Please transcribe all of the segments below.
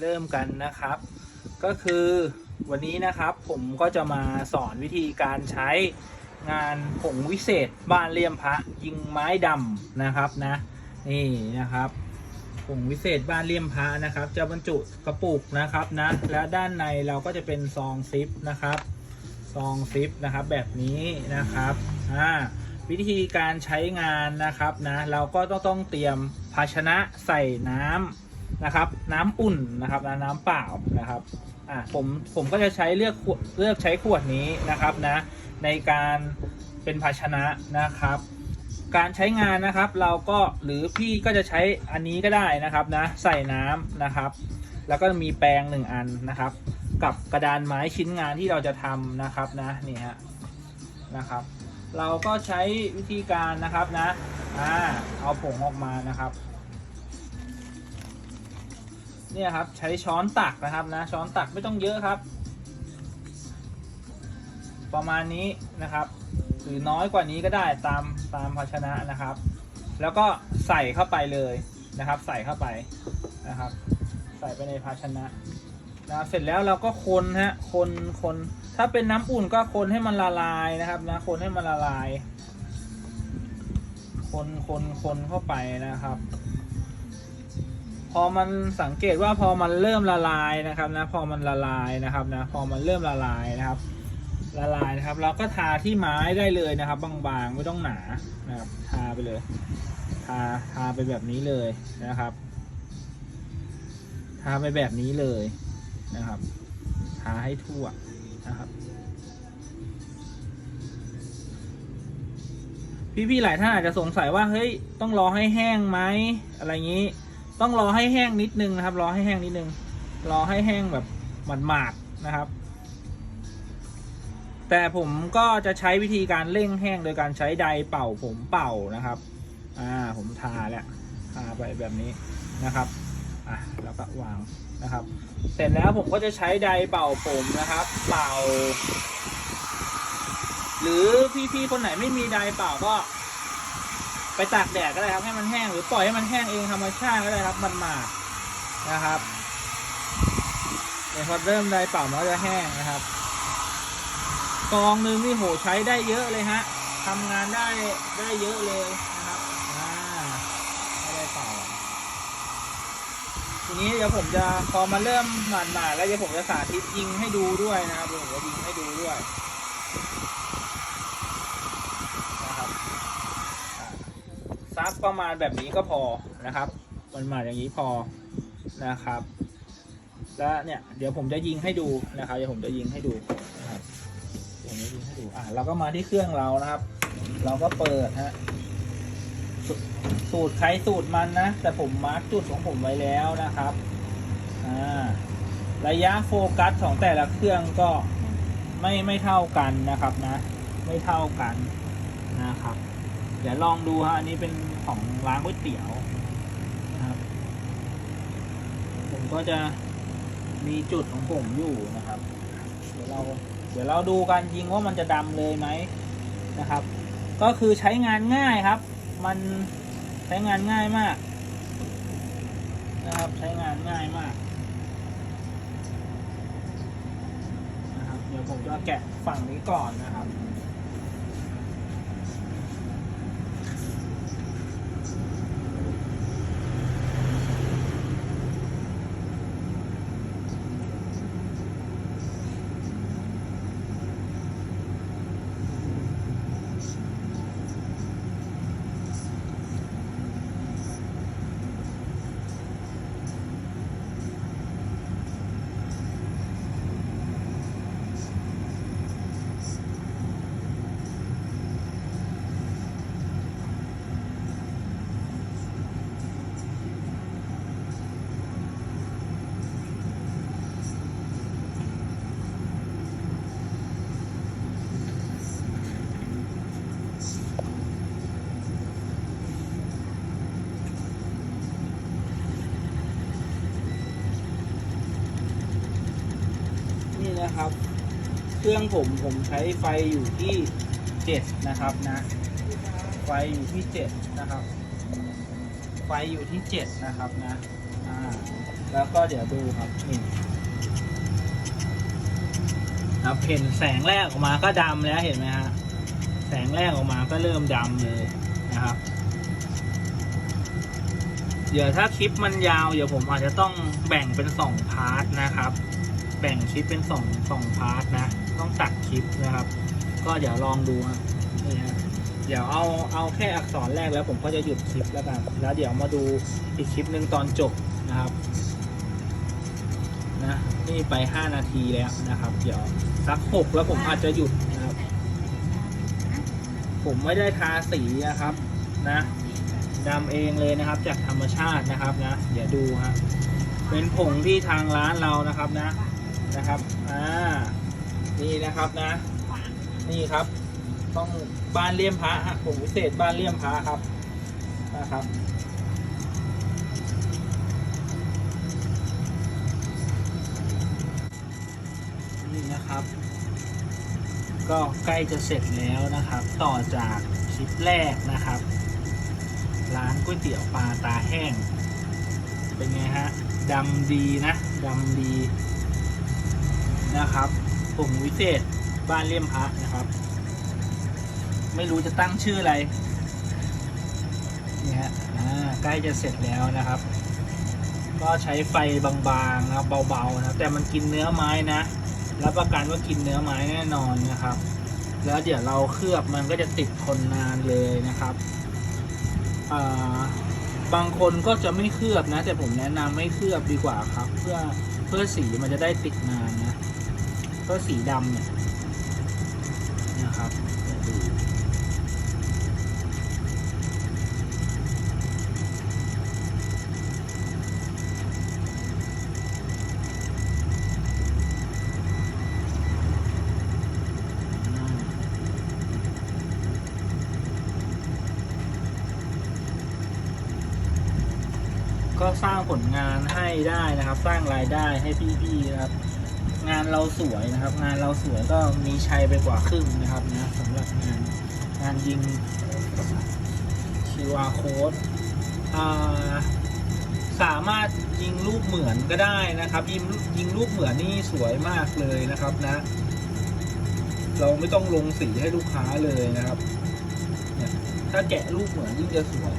เริ่มกันนะครับ ก็คือวันนี้นะครับผมก็จะมาสอนวิธีการใช้งานผงวิเศษบ้านเลี่ยมพระยิงไม้ดำนะครับนะนี่นะครับผงวิเศษบ้านเลี่ยมพระนะครับ จะบรรจุกระปุกนะครับนะและด้านในเราก็จะเป็นซองซิปนะครับซองซิปนะครับแบบนี้นะครับอ่าวิธีการใช้งานนะครับนะเราก็ต้องต้องเตรียมภาชนะใส่น้ำ นะครับ น้ำอุ่นนะครับนะน้ำเปล่านะครับอะผมผมก็จะใช้เลือกเลือกใช้ขวดนี้นะครับนะในการเป็นภาชนะนะครับ การใช้งานนะครับเราก็หรือพี่ก็จะใช้อันนี้ก็ได้นะครับนะใส่น้ำนะครับ แล้วก็มีแปรงหนึ่งอันนะครับ กับกระดานไม้ชิ้นงานที่เราจะทำนะครับนะนี่ฮะนะครับ เราก็ใช้วิธีการนะครับนะอ่าเอาผงออกมานะครับ เนี่ยครับใช้ช้อนตักนะครับนะช้อนตักไม่ต้องเยอะครับ ประมาณนี้นะครับหรือน้อยกว่านี้ก็ได้ตามตามภาชนะนะครับ แล้วก็ใส่เข้าไปเลยนะครับ ใส่เข้าไปนะครับ ใส่ไปในภาชนะนะเสร็จแล้วเราก็คนฮะคนคนถ้าเป็นน้ำอุ่นก็คนให้มันละลายนะครับนะคนให้มันละลาย คนคนคนเข้าไปนะครับ พอมันสังเกตว่าพอมันเริ่มละลายนะครับนะพอมันละลายนะครับนะพอมันเริ่มละลายนะครับ ละลายนะครับ เราก็ทาที่ไม้ได้เลยนะครับ บางๆไม่ต้องหนานะครับ ทาไปเลย ทาทาไปแบบนี้เลยนะครับ ทาไปแบบนี้เลยนะครับ ทาให้ทั่วนะครับพี่ๆหลายท่านอาจจะสงสัยว่าเฮ้ยต้องรอให้แห้งไหมอะไรอย่างนี้ ต้องรอให้แห้งนิดนึงนะครับ รอให้แห้งนิดนึง รอให้แห้งแบบหมาดๆนะครับ แต่ผมก็จะใช้วิธีการเร่งแห้งโดยการใช้ไดร์เป่าผมเป่านะครับ อ่า ผมทาแล้วทาไปแบบนี้นะครับ อะ แล้วก็วางนะครับ เสร็จแล้วผมก็จะใช้ไดร์เป่าผมนะครับ เป่า หรือพี่ๆคนไหนไม่มีไดร์เป่าก็ ไปตากแดดก็ได้ครับให้มัน หรือปล่อยให้มันแห้งเองธรรมชาติก็ได้ครับ มันมาดนะครับเดี๋ยวพอเริ่มไดร์เป่ามันก็จะแห้งนะครับกองหนึ่งนี่โหใช้ได้เยอะเลยฮะทำงานได้ได้เยอะเลยนะครับอ่าไม่ได้เป่าทีนี้เดี๋ยวผมจะพอมาเริ่มหมาดๆแล้วเดี๋ยวผมจะสาธิตยิงให้ดูด้วยนะครับเดี๋ยวผมจะยิงให้ดูด้วยนะครับอ่า ซักประมาณแบบนี้ก็พอนะครับ มันมาอย่างนี้พอนะครับ แล้วเนี่ยเดี๋ยวผมจะยิงให้ดูนะครับ เดี๋ยวผมจะยิงให้ดูนะครับผมจะยิงให้ดูอะเราก็มาที่เครื่องเรานะครับ เราก็เปิดฮะสสูตรใครสูตรมันนะ แต่ผมมาร์กจุดของผมไว้แล้วนะครับอ่าระยะโฟกัสของแต่ละเครื่องก็ไม่ไม่เท่ากันนะครับนะ ไม่เท่ากันนะครับ เดี๋ยวลองดูฮะอันนี้เป็นของร้านก๋วยเตี๋ยวนะครับ ผมก็จะมีจุดของผมอยู่นะครับ เดี๋ยวเราเดี๋ยวเราดูกันยิงว่ามันจะดำเลยไหมนะครับ ก็คือใช้งานง่ายครับ มันใช้งานง่ายมากนะครับใช้งานง่ายมากนะครับเดี๋ยวผมจะแกะฝั่งนี้ก่อนนะครับ นี่นะครับ เครื่องผมผมใช้ไฟอยู่ที่เจ็ดนะครับนะไฟอยู่ที่เจ็ดนะครับ ไฟอยู่ที่เจ็ดนะครับนะอ่าแล้วก็เดี๋ยวดูครับนี่ครับเห็นแสงแรกออกมาก็ดำแล้วเห็นไหมฮะแสงแรกออกมาก็เริ่มดำเลยนะครับเดี๋ยวถ้าคลิปมันยาวเดี๋ยวผมอาจจะต้องแบ่งเป็นสองพาร์ทนะครับ แบ่งคลิปเป็นสองสองพาร์ทนะ ต้องตัดคลิปนะครับ ก็เดี๋ยวลองดูนะนี่ฮะเดี๋ยวเอาเอาแค่อักษรแรกแล้วผมก็จะหยุดคลิปแล้วกัน แล้วเดี๋ยวมาดูอีกคลิปหนึ่งตอนจบนะครับนะนี่ไปห้านาทีแล้วนะครับ เดี๋ยวสักหกแล้วผมอาจจะหยุดนะครับ ผมไม่ได้ทาสีนะครับนะดำเองเลยนะครับจากธรรมชาตินะครับนะ เดี๋ยวดูฮะเป็นผงที่ทางร้านเรานะครับนะ นะครับ อ่า นี่นะครับนะ นี่ครับ ต้องบ้านเลี่ยมพระฮะผงวิเศษบ้านเลี่ยมพระครับ นะครับ นี่นะครับ ก็ใกล้จะเสร็จแล้วนะครับ ต่อจากคลิปแรกนะครับ ร้านก๋วยเตี๋ยวปลาตาแห้ง เป็นไงฮะดำดีนะดำดี นะครับผงวิเศษบ้านเลี่ยมพระนะครับ ไม่รู้จะตั้งชื่ออะไรนี่ฮะใกล้จะเสร็จแล้วนะครับ ก็ใช้ไฟบางๆนะครับเบาๆนะแต่มันกินเนื้อไม้นะรับประกันว่ากินเนื้อไม้แน่นอนนะครับ แล้วเดี๋ยวเราเคลือบมันก็จะติดทนนานเลยนะครับบางคนก็จะไม่เคลือบนะ แต่ผมแนะนำไม่เคลือบดีกว่าครับ เพื่อเพื่อสีมันจะได้ติดนานนะ เพื่อสีดำเนี่ยนะครับเดี๋ยวดูก็สร้างผลงานให้ได้นะครับ สร้างรายได้ให้พี่ๆนะครับ งานเราสวยนะครับ งานเราสวยก็มีชัยไปกว่าครึ่งนะครับนะสำหรับงานงานยิง QR code อ่าสามารถยิงรูปเหมือนก็ได้นะครับ ยิงยิงรูปเหมือนนี่สวยมากเลยนะครับนะ เราไม่ต้องลงสีให้ลูกค้าเลยนะครับ ถ้าแกะรูปเหมือนยิ่งจะสวย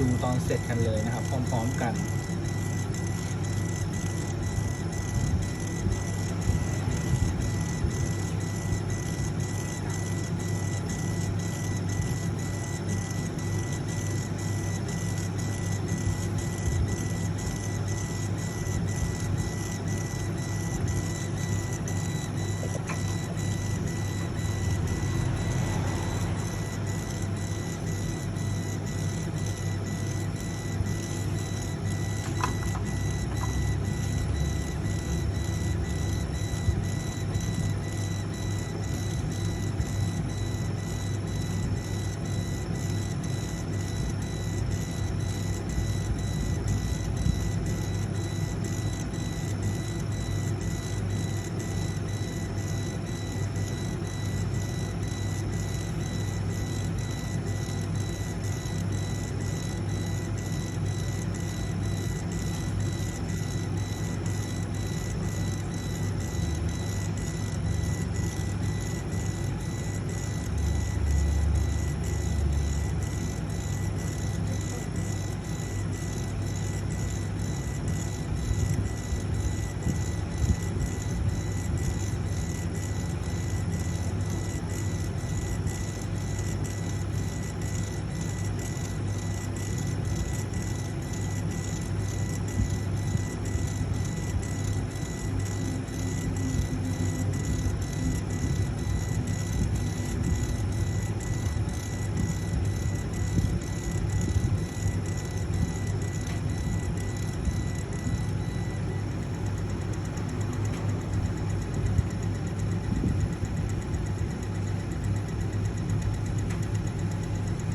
ดูตอนเสร็จกันเลยนะครับ พร้อม ๆ กัน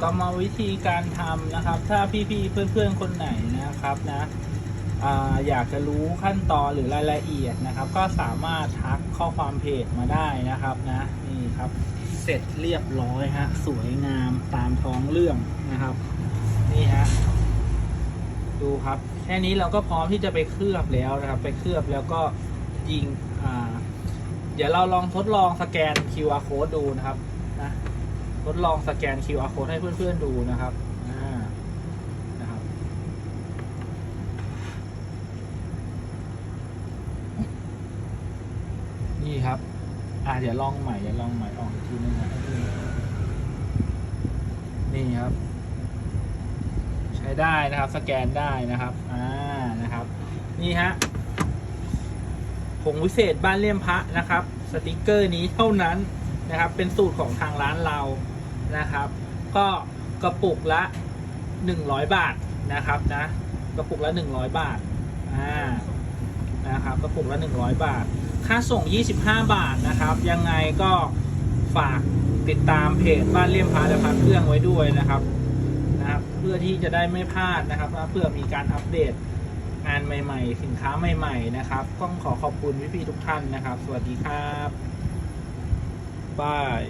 กรรมวิธีการทำนะครับ ถ้าพี่ๆเพื่อนๆคนไหนนะครับนะออยากจะรู้ขั้นตอนหรือรายละเอียดนะครับ ก็สามารถทักข้อความเพจมาได้นะครับนะนี่ครับเสร็จเรียบร้อยฮะสวยงามตามท้องเรื่องนะครับ นี่ฮะดูครับแค่นี้เราก็พร้อมที่จะไปเคลือบแล้วนะครับ ไปเคลือบแล้วก็ยิงอ่าเดี๋ยวเราลองทดลองสแกน QR code ดูนะครับนะ ทดลองสแกน QR code ให้เพื่อนๆดูนะครับนะครับ นี่ครับ อ่าเดี๋ยวลองใหม่เดี๋ยวลองใหม่ออกอีกทีนึงนะนี่ครับ ใช้ได้นะครับ สแกนได้นะครับ อ่านะครับ นี่ฮะผงวิเศษบ้านเลี่ยมพระนะครับ สติกเกอร์นี้เท่านั้นนะครับ เป็นสูตรของทางร้านเรา นะครับ ก็กระปุกละ 100 บาทนะครับนะกระปุกละ 100 บาทอ่านะครับกระปุกละ 100 บาท ค่าส่ง 25 บาทนะครับ ยังไงก็ฝากติดตามเพจบ้านเลี่ยมพระและพระเครื่องไว้ด้วยนะครับนะครับ เพื่อที่จะได้ไม่พลาดนะครับเพื่อมีการอัปเดตงานใหม่ ๆ สินค้าใหม่ ๆ นะครับต้องขอขอบคุณพี่ๆทุกท่านนะครับ สวัสดีครับบาย